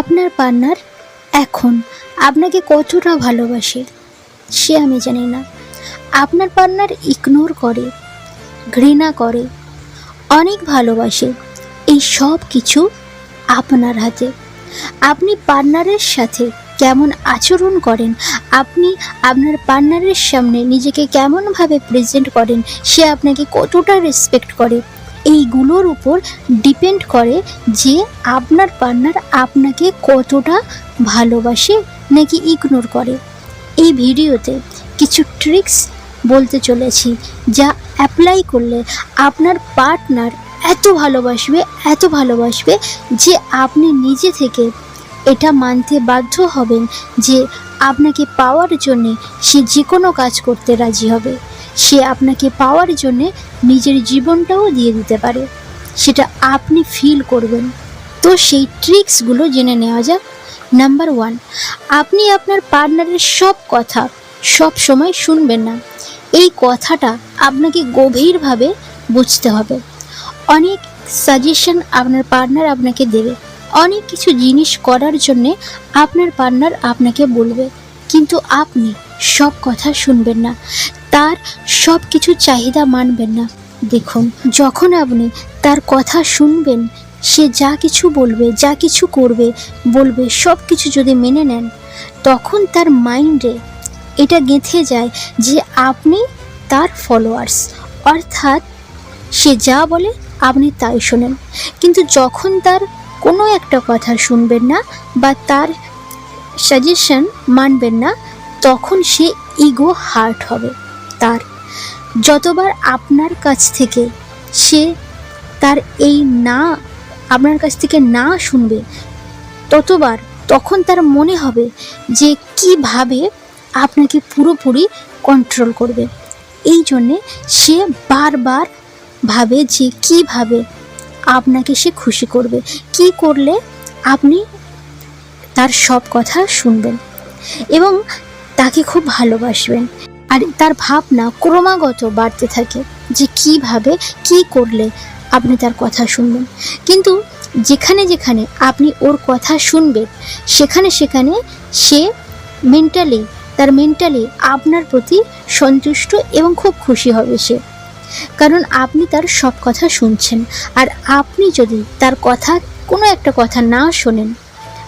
আপনার পার্টনার এখন আপনাকে কতটা ভালোবাসে, সে আমি জানি না। আপনার পার্টনার ইগনোর করে, ঘৃণা করে, অনেক ভালোবাসে। এই সব কিছু আপনার হাতে। আপনি পার্টনারের সাথে কেমন আচরণ করেন, আপনি আপনার পার্টনারের সামনে নিজেকে কেমনভাবে প্রেজেন্ট করেন, সে আপনাকে কতটা রেসপেক্ট করে। এইগুলোর উপর ডিপেন্ড করে যে আপনার পার্টনার আপনাকে কতটা ভালোবাসে নাকি ইগনোর করে। এই ভিডিওতে কিছু ট্রিক্স বলতে চলেছি, যা অ্যাপ্লাই করলে আপনার পার্টনার এত ভালোবাসবে এত ভালোবাসবে যে আপনি নিজে থেকে এটা মানতে বাধ্য হবেন যে আপনাকে পাওয়ার জন্যে সে যে কোনো কাজ করতে রাজি হবে। সে আপনাকে পাওয়ার জন্যে নিজের জীবনটাও দিয়ে দিতে পারে। সেটা আপনি ফিল করবেন। তো সেই ট্রিক্সগুলো জেনে নেওয়া যাক। নাম্বার ওয়ান আপনি আপনার পার্টনারের সব কথা সব সময় শুনবেন না। এই কথাটা আপনাকে গভীরভাবে বুঝতে হবে। অনেক সাজেশন আপনার পার্টনার আপনাকে দেবে। অনেক কিছু জিনিস করার জন্যে আপনার পার্টনার আপনাকে বলবে। কিন্তু আপনি সব কথা শুনবেন না। তার সব কিছু চাহিদা মানবেন না। দেখুন, যখন আপনি তার কথা শুনবেন, সে যা কিছু বলবে, যা কিছু করবে, বলবে সব কিছু যদি মেনে নেন, তখন তার মাইন্ডে এটা গেঁথে যায় যে আপনি তার ফলোয়ার্স অর্থাৎ সে যা বলে, আপনি তাই শোনেন। কিন্তু যখন তার কোনো একটা কথা শুনবেন না বা তার সাজেশন মানবেন না, তখন সে ইগো হার্ট হবে। তার। যতবার আপনার কাছ থেকে সে তার এই না, আপনার কাছ থেকে না শুনবে, ততবার তখন তার মনে হবে যে কীভাবে আপনাকে পুরোপুরি কন্ট্রোল করবে। এই জন্যে সে বারবার ভাবে যে কীভাবে আপনাকে সে খুশি করবে, কি করলে আপনি তার সব কথা শুনবেন এবং তাকে খুব ভালোবাসবেন। আর তার ভাবনা ক্রমাগত বাড়তে থাকে যে কীভাবে, কি করলে আপনি তার কথা শুনবেন। কিন্তু যেখানে যেখানে আপনি ওর কথা শুনবেন, সেখানে সেখানে সে মেন্টালি তার মেন্টালি আপনার প্রতি সন্তুষ্ট এবং খুব খুশি হবে সে। কারণ আপনি তার সব কথা শুনছেন। আর আপনি যদি তার কথা কোনো একটা কথা না শোনেন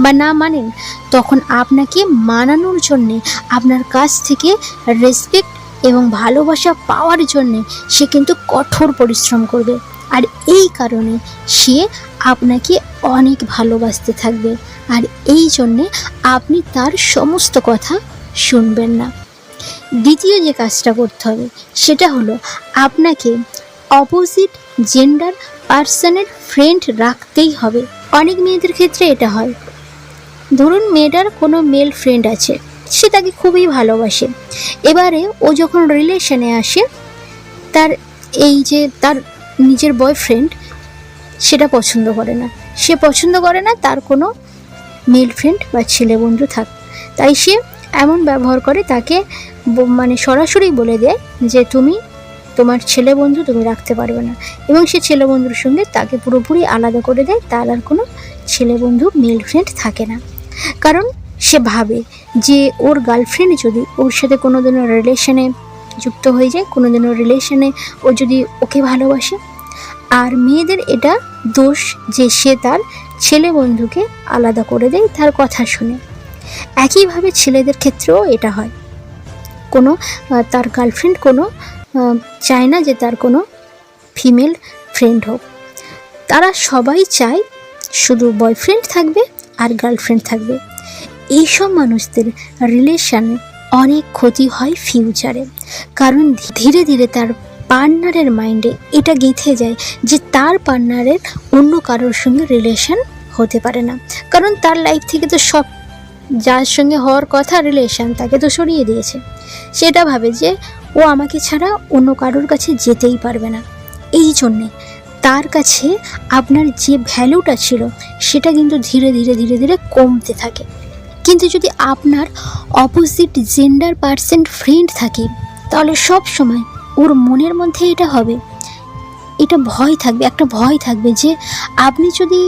বা না মানেন, তখন আপনাকে মানানোর জন্যে, আপনার কাছ থেকে রেসপেক্ট এবং ভালোবাসা পাওয়ার জন্যে সে কিন্তু কঠোর পরিশ্রম করবে। আর এই কারণে সে আপনাকে অনেক ভালোবাসতে থাকবে। আর এই জন্যে আপনি তার সমস্ত কথা শুনবেন না। দ্বিতীয় যে কাজটা করতে হবে, সেটা হলো আপনাকে অপোজিট জেন্ডার পার্সনের ফ্রেন্ড রাখতেই হবে। অনেক মেয়েদের ক্ষেত্রে এটা হয়। ধরুন মেয়েটার কোনো মেল ফ্রেন্ড আছে, সে তাকে খুবই ভালোবাসে। এবারে ও যখন রিলেশনে আসে, তার এই যে তার নিজের বয়ফ্রেন্ড সেটা পছন্দ করে না। সে পছন্দ করে না, তার কোনো মেল ফ্রেন্ড বা ছেলে বন্ধু থাক। তাই সে এমন ব্যবহার করে, তাকে মানে সরাসরি বলে দেয় যে তুমি তোমার ছেলে বন্ধু তুমি রাখতে পারবে না। এবং সে ছেলে বন্ধুর সঙ্গে তাকে পুরোপুরি আলাদা করে দেয়, তার আর কোনো ছেলে বন্ধু মেল ফ্রেন্ড থাকে না। কারণ সে ভাবে যে ওর গার্লফ্রেন্ড যদি ওর সাথে কোনো দিনও রিলেশনে যুক্ত হয়ে যায় কোনো দিনও রিলেশনে ও যদি ওকে ভালোবাসে। আর মেয়েদের এটা দোষ যে সে তার ছেলে বন্ধুকে আলাদা করে দেয় তার কথা শুনে। একইভাবে ছেলেদের ক্ষেত্রেও এটা হয়। কোনো তার গার্লফ্রেন্ড কোনো চায় না যে তার কোনো ফিমেল ফ্রেন্ড হোক। তারা সবাই চায় শুধু বয়ফ্রেন্ড থাকবে আর গার্লফ্রেন্ড থাকবে। এইসব মানুষদের রিলেশনে অনেক ক্ষতি হয় ফিউচারে কারণ ধীরে ধীরে তার পার্টনারের মাইন্ডে এটা গেঁথে যায় যে তার পার্টনারের অন্য কারোর সঙ্গে রিলেশন হতে পারে না। কারণ তার লাইফ থেকে তো সব যার সঙ্গে হওয়ার কথা রিলেশন তাকে তো সরিয়ে দিয়েছে। সেটা ভাবে যে ও আমাকে ছাড়া অন্য কারোর কাছে যেতেই পারবে না। এই জন্যে তার কাছে আপনার যে ভ্যালুটা ছিল, সেটা কিন্তু ধীরে ধীরে ধীরে ধীরে কমতে থাকে। কিন্তু যদি আপনার অপোজিট জেন্ডার পার্সেন্ট ফ্রেন্ড থাকে, তাহলে সব সময় ওর মনের মধ্যে এটা হবে, এটা ভয় থাকবে, একটা ভয় থাকবে যে আপনি যদি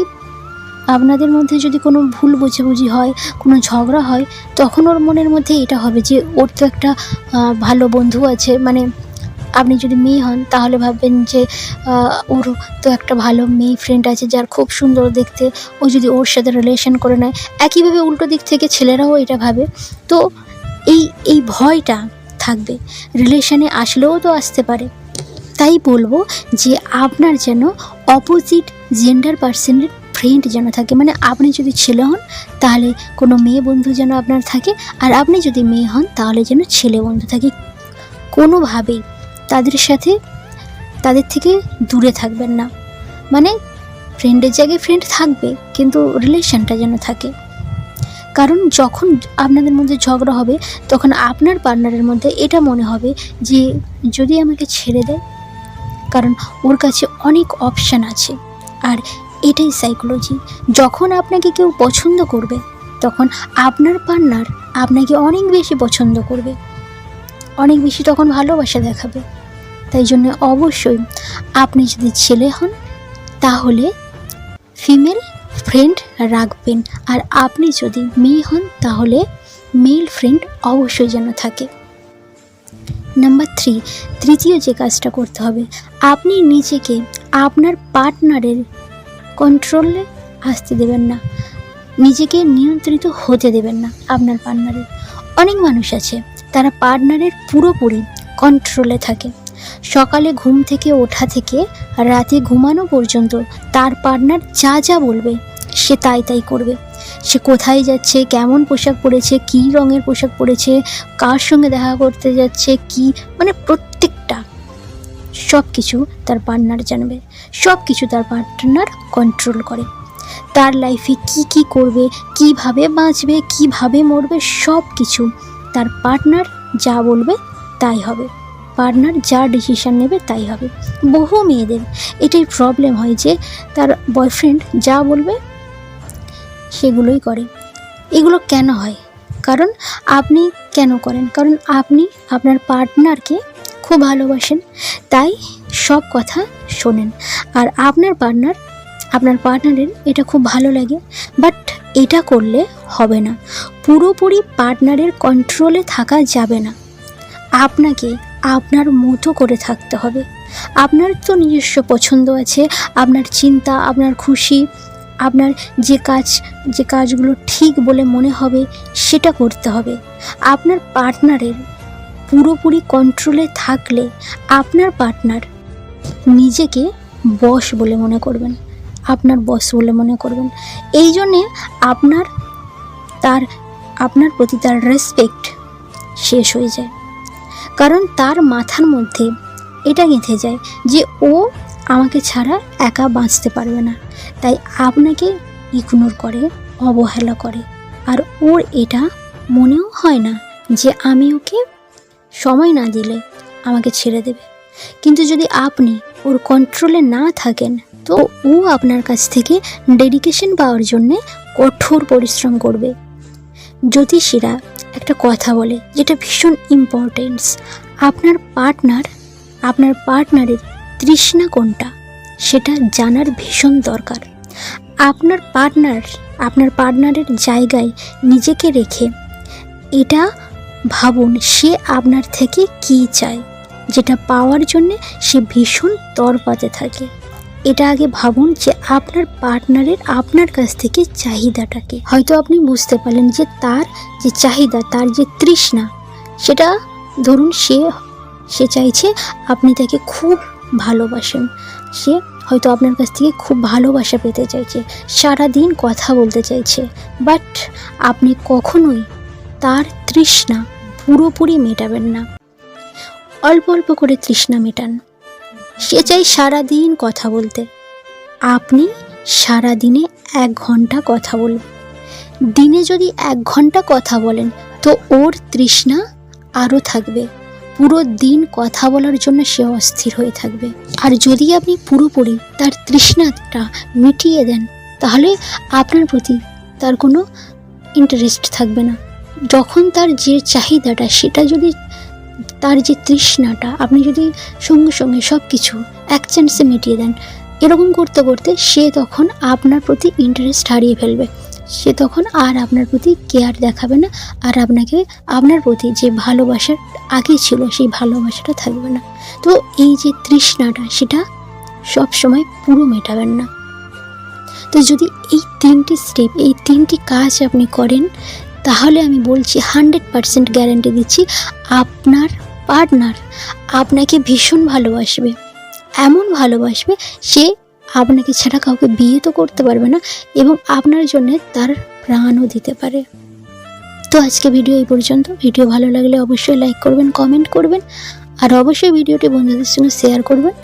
আপনাদের মধ্যে যদি কোনো ভুল বোঝাবুঝি হয়, কোনো ঝগড়া হয়, তখন ওর মনের মধ্যে এটা হবে যে ওর তো একটা ভালো বন্ধু আছে মানে আপনি যদি মেয়ে হন, তাহলে ভাববেন যে ওর তো একটা ভালো মেয়ে ফ্রেন্ড আছে যার খুব সুন্দর দেখতে। ও যদি ওর সাথে রিলেশন করে নেয়, একইভাবে উল্টো দিক থেকে ছেলেরাও এটা ভাবে। তো এই এই ভয়টা থাকবে। রিলেশনে আসলেও তো আসতে পারে। তাই বলব যে, আপনার যেন অপোজিট জেন্ডার পার্সনের ফ্রেন্ড যেন থাকে। মানে আপনি যদি ছেলে হন, তাহলে কোনো মেয়ে বন্ধু যেন আপনার থাকে। আর আপনি যদি মেয়ে হন, তাহলে যেন ছেলে বন্ধু থাকে। কোনোভাবেই। তাদের সাথে তাদের থেকে দূরে থাকবেন না। মানে ফ্রেন্ডের জায়গায় ফ্রেন্ড থাকবে, কিন্তু রিলেশনটা যেন থাকে। কারণ যখন আপনাদের মধ্যে ঝগড়া হবে, তখন আপনার পার্টনারের মধ্যে এটা মনে হবে যে, যদি আমাকে ছেড়ে দেয়, কারণ ওর কাছে অনেক অপশান আছে। আর এটাই সাইকোলজি যখন আপনাকে কেউ পছন্দ করবে, তখন আপনার পার্টনার আপনাকে অনেক বেশি পছন্দ করবে। অনেক বেশি তখন ভালোবাসা দেখাবে। তাই জন্য অবশ্যই আপনি যদি ছেলে হন, তাহলে ফিমেল ফ্রেন্ড রাখবেন। আর আপনি যদি মেয়ে হন, তাহলে মেল ফ্রেন্ড অবশ্যই যেন থাকে। নাম্বার থ্রি তৃতীয় যে কাজটা করতে হবে, আপনি নিজেকে আপনার পার্টনারের কন্ট্রোলে আসতে দেবেন না। নিজেকে নিয়ন্ত্রিত হতে দেবেন না আপনার পার্টনারের অনেক মানুষ আছে, তারা পার্টনারের পুরোপুরি কন্ট্রোলে থাকে। সকালে ঘুম থেকে ওঠা থেকে রাতে ঘুমানো পর্যন্ত তার পার্টনার যা যা বলবে, সে তাই তাই করবে। সে কোথায় যাচ্ছে, কেমন পোশাক পরেছে, কী রঙের পোশাক পরেছে, কার সঙ্গে দেখা করতে যাচ্ছে, কি মানে প্রত্যেকটা সব কিছু তার পার্টনার জানবে। সব কিছু তার পার্টনার কন্ট্রোল করে। তার লাইফে কি কি করবে, কীভাবে বাঁচবে, কীভাবে মরবে সব কিছু তার পার্টনার যা বলবে তাই হবে। পার্টনার যা ডিসিশন নেবে তাই হবে। বহু মেয়েদের এটাই প্রবলেম হয় যে তার বয়ফ্রেন্ড যা বলবে সেগুলোই করে। এগুলো কেন হয়? কারণ আপনি কেন করেন? কারণ আপনি আপনার পার্টনারকে খুব ভালোবাসেন, তাই সব কথা শোনেন। আর আপনার পার্টনার, আপনার পার্টনারের এটা খুব ভালো লাগে বাট এটা করলে হবে না। পুরোপুরি পার্টনারের কন্ট্রোলে থাকা যাবে না। আপনাকে আপনার মতো করে থাকতে হবে। আপনার তো নিজস্ব পছন্দ আছে, আপনার চিন্তা, আপনার খুশি, আপনার যে কাজ, যে কাজগুলো ঠিক বলে মনে হবে সেটা করতে হবে। আপনার পার্টনারের পুরোপুরি কন্ট্রোলে থাকলে আপনার পার্টনার নিজেকে বস বলে মনে করবেন, আপনার বস বলে মনে করবেন। এই জন্যে আপনার তার, আপনার প্রতি তার রেসপেক্ট শেষ হয়ে যায়। কারণ তার মাথার মধ্যে এটা গেঁথে যায় যে ও আমাকে ছাড়া একা বাঁচতে পারবে না। তাই আপনাকে ইগনোর করে, অবহেলা করে। আর ওর এটা মনেও হয় না যে আমি ওকে সময় না দিলে আমাকে ছেড়ে দেবে। কিন্তু যদি আপনি ওর কন্ট্রোলে না থাকেন, তো ও আপনার কাছ থেকে ডেডিকেশন পাওয়ার জন্যে কঠোর পরিশ্রম করবে। জ্যোতিষীরা একটা কথা বলে, যেটা ভীষণ ইম্পর্টেন্স আপনার পার্টনার আপনার পার্টনারের তৃষ্ণা কোনটা? সেটা জানার ভীষণ দরকার। আপনার পার্টনার আপনার পার্টনারের জায়গায় নিজেকে রেখে এটা ভাবুন, সে আপনার থেকে কী চায়? যেটা পাওয়ার জন্যে সে ভীষণ তরপাতে থাকে। এটা আগে ভাবুন যে আপনার পার্টনারের আপনার কাছ থেকে চাহিদাটাকে। হয়তো আপনি বুঝতে পারলেন যে তার যে চাহিদা, তার যে তৃষ্ণা, সেটা ধরুন সে সে চাইছে আপনি তাকে খুব ভালোবাসেন। সে হয়তো আপনার কাছ থেকে খুব ভালোবাসা পেতে চাইছে সারা দিন কথা বলতে চাইছে, বাট আপনি কখনোই তার তৃষ্ণা পুরোপুরি মেটাবেন না। অল্প অল্প করে তৃষ্ণা মেটান। সে চাই সারাদিন কথা বলতে। আপনি সারা দিনে এক ঘণ্টা কথা বলবেন দিনে যদি এক ঘণ্টা কথা বলেন, তো ওর তৃষ্ণা আরও থাকবে। পুরো দিন কথা বলার জন্য সে অস্থির হয়ে থাকবে। আর যদি আপনি পুরোপুরি তার তৃষ্ণাটা মিটিয়ে দেন, তাহলে আপনার প্রতি তার কোনো ইন্টারেস্ট থাকবে না। যখন তার যে চাহিদাটা, সেটা যদি তার যে তৃষ্ণাটা, আপনি যদি সঙ্গে সঙ্গে সব কিছু এক চান্সে মিটিয়ে দেন, এরকম করতে করতে সে তখন আপনার প্রতি ইন্টারেস্ট হারিয়ে ফেলবে। সে তখন আর আপনার প্রতি কেয়ার দেখাবে না, আর আপনাকে আপনার প্রতি যে ভালোবাসার আগে ছিল, সেই ভালোবাসাটা থাকবে না। তো এই যে তৃষ্ণাটা, সেটা সব সময় পুরো মেটাবেন না। তো যদি এই তিনটি স্টেপ এই তিনটি কাজ আপনি করেন, তাহলে আমি বলছি হান্ড্রেড পারসেন্ট গ্যারান্টি দিচ্ছি, আপনার পার্টনার আপনাকে ভীষণ ভালোবাসবে। এমন ভালোবাসবে সে আপনাকে ছাড়া কাউকে বিয়ে তো করতে পারবে না এবং আপনার জন্য তার প্রাণও দিতে পারে। তো আজকে ভিডিও এই পর্যন্ত। ভিডিও ভালো লাগলে অবশ্যই লাইক করবেন কমেন্ট করবেন, আর অবশ্যই ভিডিওটি বন্ধুদের সঙ্গে শেয়ার করবেন।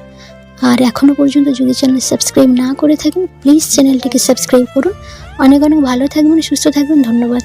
আর এখনও পর্যন্ত যদি চ্যানেল সাবস্ক্রাইব না করে থাকেন প্লিজ চ্যানেলটিকে সাবস্ক্রাইব করুন। অনেক অনেক ভালো থাকবেন, সুস্থ থাকবেন, ধন্যবাদ।